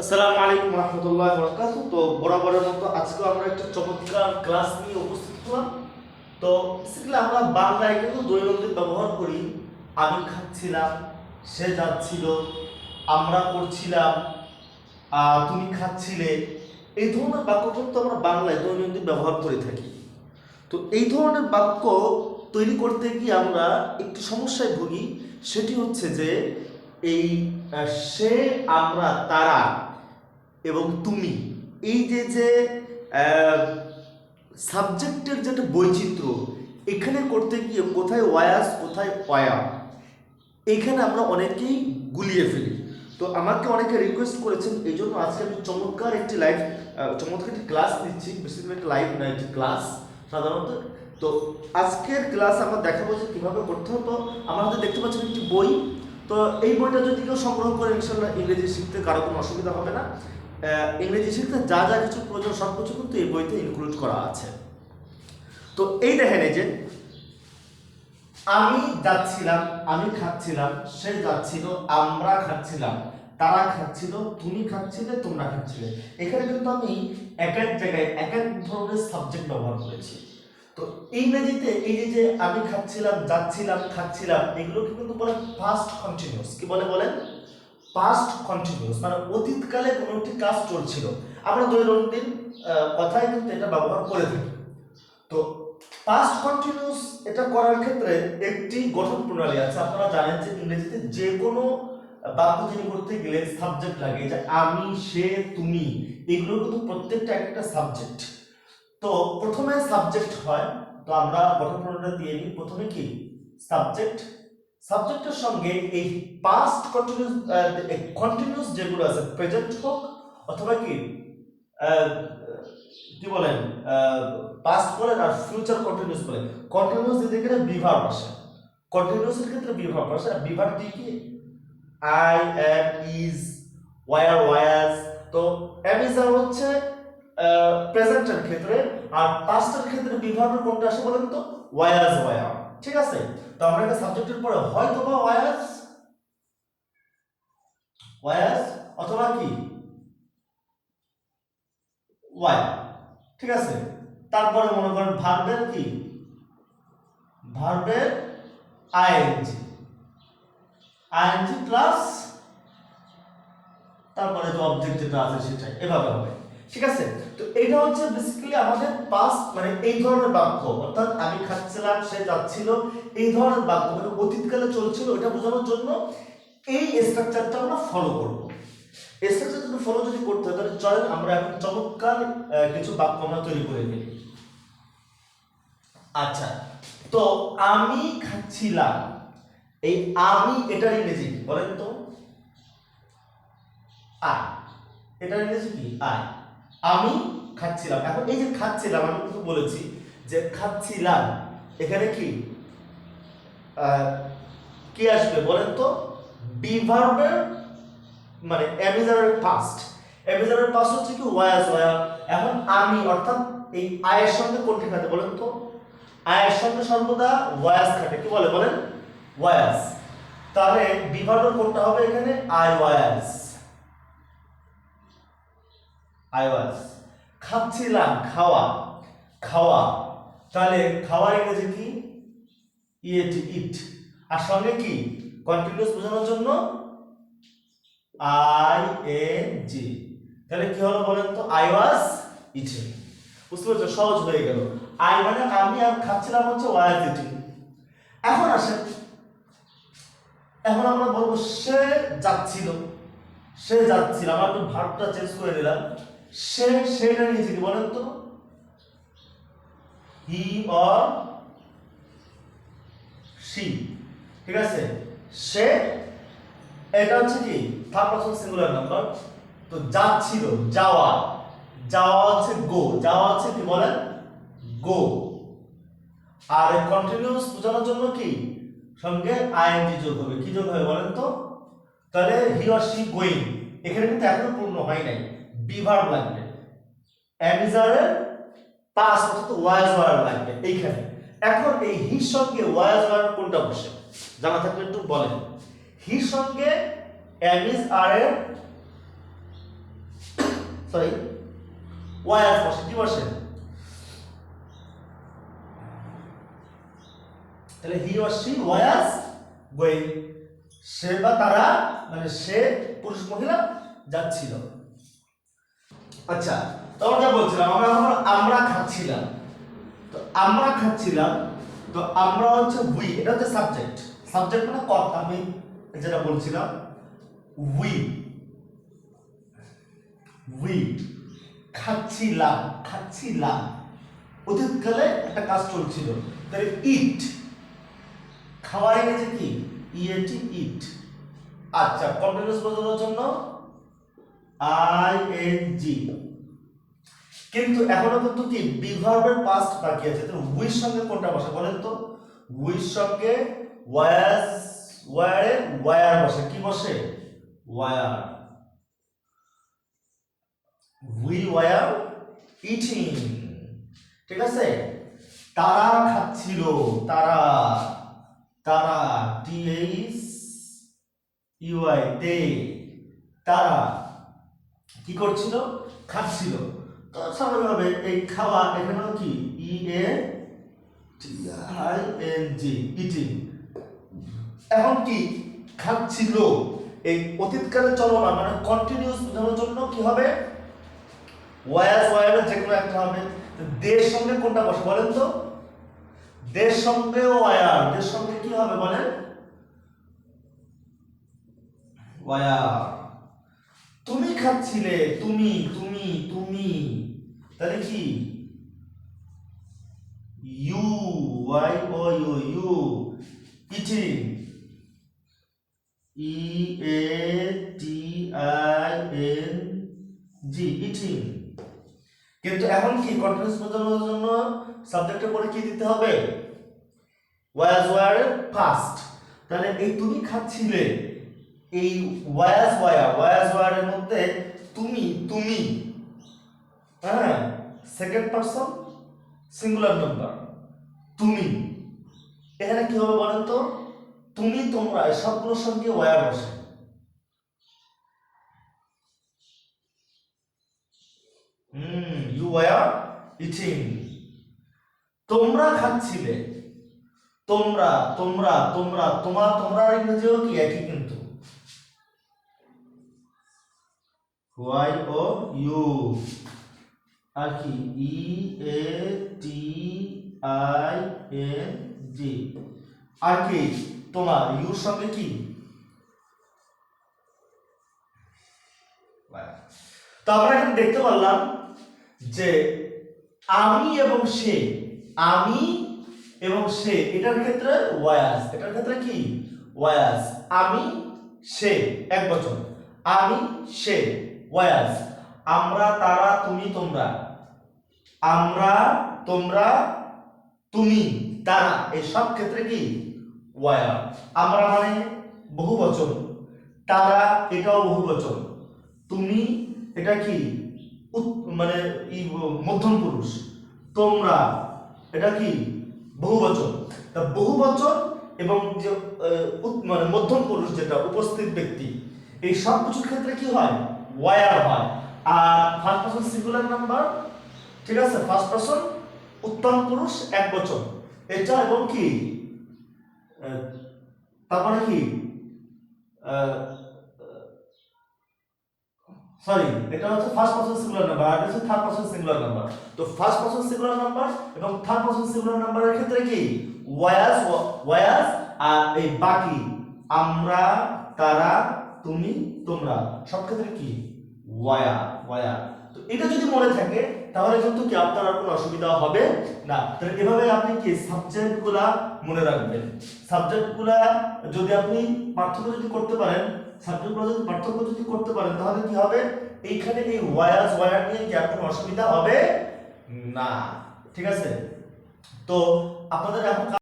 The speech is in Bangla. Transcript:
আসসালামু আলাইকুম রহমতুল্লাহ বরকাত। তো বরাবরের মতো আজকেও আমরা একটা চমৎকার ক্লাস নিয়ে উপস্থিত হলাম। তো বেসিক্যালি আমরা বাংলায় কিন্তু দৈনন্দিন ব্যবহার করি। আমি খাচ্ছিলাম, সে যাচ্ছিল, আমরা করছিলাম তুমি খাচ্ছিলে। এই ধরনের বাক্য কিন্তু আমরা বাংলায় দৈনন্দিন ব্যবহার করে থাকি। তো এই ধরনের বাক্য তৈরি করতে গিয়ে আমরা একটি সমস্যায় ভুগি। সেটি হচ্ছে যে এই সে, আমরা, তারা এবং তুমি। এই যে যে সাবজেক্টের যেটা বৈচিত্র্য, এখানে করতে গিয়ে কোথায় ওয়াস, কোথায় ওয়া এখানে আমরা অনেকেই গুলিয়ে ফেলি। তো আমাকে অনেকে রিকোয়েস্ট করেছেন, এই জন্য আজকে আমি চমৎকার একটি লাইভ চমৎকার একটি ক্লাস দিচ্ছি বেসিক্যালি একটা লাইভ না, একটি ক্লাস সাধারণত। তো আজকের ক্লাস আমরা দেখাবো যে কীভাবে করতে হবে তো আমার হাতে দেখতে পাচ্ছেন একটি বই। তো এই বইটা যদি কেউ সংগ্রহ করে ইনশাল্লাহ ইংরেজি শিখতে কারও কোনো অসুবিধা হবে না। ইংরেজি শিখতে যা যা কিছু প্রয়োজন সব কিছু কিন্তু এই বইতে ইনক্লুড করা আছে। তো এই দেখেন এই যে, আমি যাচ্ছিলাম, আমি খাচ্ছিলাম, সে যাচ্ছিল, আমরা খাচ্ছিলাম, তারা খাচ্ছিল, তুমি খাচ্ছিলে, তোমরা খাচ্ছিলে। এখানে কিন্তু আমি এক এক জায়গায় এক এক ধরনের সাবজেক্ট ব্যবহার করেছি। তো ইংরেজিতে এই যে যে আমি খাচ্ছিলাম, যাচ্ছিলাম, খাচ্ছিলাম, এগুলোকে কিন্তু বলে ফার্স্ট কন্টিনিউস কি বলে বলেন? পাস্ট কন্টিনিউস মানে অতীতকালে কোনো একটি কাজ চলছিল। আমরা দৈনন্দিন কথায় কিন্তু এটা ব্যবহার করে থাকি। তো পাস্ট কন্টিনিউস এটা করার ক্ষেত্রে একটি গঠন প্রণালী আছে। আপনারা জানেন যে ইংরেজিতে যে কোনো বাক্য তৈরি করতে গেলে সাবজেক্ট লাগে যে আমি, সে, তুমি। এগুলো কিন্তু প্রত্যেকটা একটা সাবজেক্ট তো প্রথমে সাবজেক্ট হয়, তো আমরা গঠন প্রণালী দিয়ে নিই প্রথমে কি? সাবজেক্ট সাবজেক্টের সঙ্গে এই পাস্ট কন্টিনিউস কন্টিনিউস যেগুলো আছে প্রেজেন্ট হোক অথবা কি কি বলেন পাস্ট বলেন আর ফিউচার কন্টিনিউস বলেন কন্টিনিউস দিতে গেলে বিভাগ আসে কন্টিনিউসের ক্ষেত্রে বিভাগ আসে আর বিভাগ দিয়ে কি? I am is were was তো আর হচ্ছে প্রেজেন্টের ক্ষেত্রে, আর পাস্টের ক্ষেত্রে বিভাগের কোনটা আসে বলেন তো? ওয়াস ওয়ার ঠিক আছে? তো আমরা একটা সাবজেক্টের পরে হয়তো বা ওয়াস ওয়াস অথবা কি? ওয়াই, ঠিক আছে? তারপরে মনে করেন ভার্বের কি? ভার্বের আইএনজি আইএনজি প্লাস তারপরে যে অবজেক্ট যেটা আছে সেটাই, এভাবে হবে। ঠিক আছে? তো এটা হচ্ছে বেসিক্যালি আমাদের পাস মানে এই ধরনের বাক্য। অর্থাৎ আমি খাচ্ছিলাম, সে যাচ্ছিল, এই ধরনের বাক্য মানে অতীতকালে চলছিল, এটা বোঝানোর জন্য এই স্ট্রাকচারটা আমরা ফলো করব। এই স্ট্রাকচার যদি ফলো যদি করতে হয়, তাহলে চলেন আমরা এখন চমৎকার কিছু বাক্য আমরা তৈরি করে ফেলি আচ্ছা তো আমি খাচ্ছিলাম, এই আমি এটার ইংরেজি বলেন তো। আই এটার ইংরেজি কি? আই আমি খাচ্ছিলাম। এখন এই যে খাচ্ছিলাম, আমি কিন্তু বলেছি যে খাচ্ছিলাম। এখানে কি? কি আসবে বলেন তো? বিভার্বের মানে অ্যামিজারের পাস্ট অ্যামিজারের পাস্ট হচ্ছে কি? ওয়াস ওয়া। এখন আমি, অর্থাৎ এই আয়ের সঙ্গে কোনটি খাতে বলেন তো? আয়ের সঙ্গে সর্বদা ওয়াস খাটে কি বলে বলেন? ওয়াস। তাহলে বিভার্বের কোনটা হবে এখানে? I, was. আই ওয়াস খাচ্ছিলাম, খাওয়া। খাওয়া। তাহলে খাওয়ার ইংরেজি কি? ইট ইট আর সঙ্গে কি? কন্টিনিউয়াস বোঝানোর জন্য আই এন জি তাহলে কি হলো বলেন তো? আই ওয়াজ ইটিং বুঝতে পারছ? সহজ হয়ে গেল। আই মানে আমি আর খাচ্ছিলাম হচ্ছে ওয়াজ ইটিং এখন আসেন। এখন আমরা বলব সে যাচ্ছিল। সে যাচ্ছিল। আমার একটু ভাবটা চেঞ্জ করে দিলাম সে সেটা কি বলেন তো? He or she. ঠিক আছে? সে, এটা হচ্ছে কি? থার্ড পারসন সিঙ্গুলার নাম্বার তো যাচ্ছিল যাওয়া। যাওয়া হচ্ছে গো যাওয়া হচ্ছে কি বলেন? গো আর কন্টিনিউয়াস বোঝানোর জন্য কি? সঙ্গে আইএনজি যোগ হবে। কি যোগ হবে বলেন তো? তাহলে হি অর সি গোয়িং এখানে কিন্তু এখনও পূর্ণ হয় নাই। বিভার্ব লাগবে। অ্যামিজারের পাস অর্থাৎ ওয়াজ ওয়ার লাগবে এইখানে। এখন এই হির সঙ্গে ওয়াজ ওয়ার কোনটা বসে? জানা থাকলে একটু বলেন। হির সঙ্গে অ্যামিজ আর এর সরি ওয়াস বসে, কি বসে? তাহলে he or she was going. সে বা তারা মানে সে পুরুষ মহিলা যাচ্ছিল। আচ্ছা তো আমরা বলছিলাম, আমরা আমরা আমরা খাচ্ছিলাম। তো আমরা খাচ্ছিলাম, তো আমরা হচ্ছে উই এটা হচ্ছে সাবজেক্ট সাবজেক্ট মানে কর্তা আমি যেটা বলছিলাম উই উই খাচ্ছিলাম খাচ্ছিলাম। অতীতকালে একটা কাজ চলছিল, তাহলে ইট খাওয়া গেছে কি? ইএটি ইট আচ্ছা কন্টিনিউয়াস বোঝানোর জন্য আই এন জি কিন্তু এখনও কিন্তু কি বিভার্বের পাস্ট বাকি আছে। তো উইর সঙ্গে কোনটা বসে বলেন তো? উইর সঙ্গে ওয়াস, ওয়ারে, ওয়ার বসে। কি বসে? ওয়ার। We were eating. ঠিক আছে? তারা খাচ্ছিল। তারা তারা, টি এইচ ইউআই দে তারা কি করছিল? খাচ্ছিল। তো স্বাভাবিকভাবে এই খাওয়া এখানেও কি? E A I N G eating এখন কি? খাচ্ছিল। এই অতীতকালে চলমান মানে কন্টিনিউস বোঝানোর জন্য কি হবে? ওয়াস যে কোনো একটা হবে। সঙ্গে কোনটা বসে বলেন তো? দের সঙ্গে ওয়ার দের সঙ্গে কি হবে বলেন? ওয়ার তুমি খাচ্ছিলে, তুমি তুমি তুমি। তাহলে কি? You, Y, O, U U. Eating E, A, T, I, N, G eating কিন্তু এখন কি কন্টিনিউয়াস বোঝানোর জন্য সাবজেক্টের পরে কি দিতে হবে? ওয়াজ ওয়ার ফাস্ট তাহলে এই তুমি খাচ্ছিলে। এই ওয়াজ ওয়ার ওয়াজ ওয়ারের মধ্যে তুমি তুমি। হ্যাঁ সেকেন্ড পারসন সিঙ্গুলার নাম্বার তুমি। এখানে কি হবে বলেন তো? তুমি, তোমরা সবগুলোর সঙ্গে ওয়ার বসে। হুম ইউ ওয়ার ইটিং তোমরা খাচ্ছিলে। তোমরা তোমরা তোমরা তোমার তোমরা ইংরেজিও কি একই কিন্তু? ওয়াই ও ইউ আর কি E A T I N G আর কি তোমার ইউর সঙ্গে কি? তো আমরা এখানে দেখতে পারলাম যে আমি এবং সে, আমি এবং সে, এটার ক্ষেত্রে ওয়াস এটার ক্ষেত্রে কি? ওয়াস আমি, সে, এক বছর। আমি, সে। ওয়াস আমরা, তারা, তুমি, তোমরা। আমরা, তোমরা, তুমি, তারা। এই সব ক্ষেত্রে কি? ওয়ার আমরা মানে বহু বচন। তারা এটাও বহু বচন। তুমি এটা কি? মানে মধ্যম পুরুষ। তোমরা এটা কি? বহু বচন। তা বহু বচন এবং যে মানে মধ্যম পুরুষ যেটা, উপস্থিত ব্যক্তি, এই সব কিছুর ক্ষেত্রে কি হয়? ওয়ার হয় আর ফার্স্ট পারসন সিঙ্গুলার নাম্বার ঠিক আছে? ফার্স্ট পারসন উত্তম পুরুষ, এক বচন। এটা এবং কি? তারপরে কি? সরি এটা হচ্ছে ফার্স্ট পারসন সিঙ্গুলার নাম্বার আর হচ্ছে থার্ড পারসন সিঙ্গুলার নাম্বার তো ফার্স্ট পারসন সিঙ্গুলার নাম্বার এবং থার্ড পারসন সিঙ্গুলার নাম্বারের ক্ষেত্রে কি? ওয়াস ওয়াস আর এই বাকি, আমরা, তারা, তুমি, তোমরা। সব ক্ষেত্রে কি? ওয়া ওয়া তো এটা যদি মনে থাকে, তাহলে কিন্তু কি আপনার আর কোনো অসুবিধা হবে না। তাহলে এভাবে আপনি কি সাবজেক্টগুলা মনে রাখবেন? সাবজেক্টগুলা যদি আপনি পার্থক্য যদি করতে পারেন সাবজেক্টগুলো যদি পার্থক্য যদি করতে পারেন, তাহলে কি হবে? এইখানে এই ওয়াস ওয়ার নিয়ে কি আপনার অসুবিধা হবে না। ঠিক আছে? তো আপনাদের এখন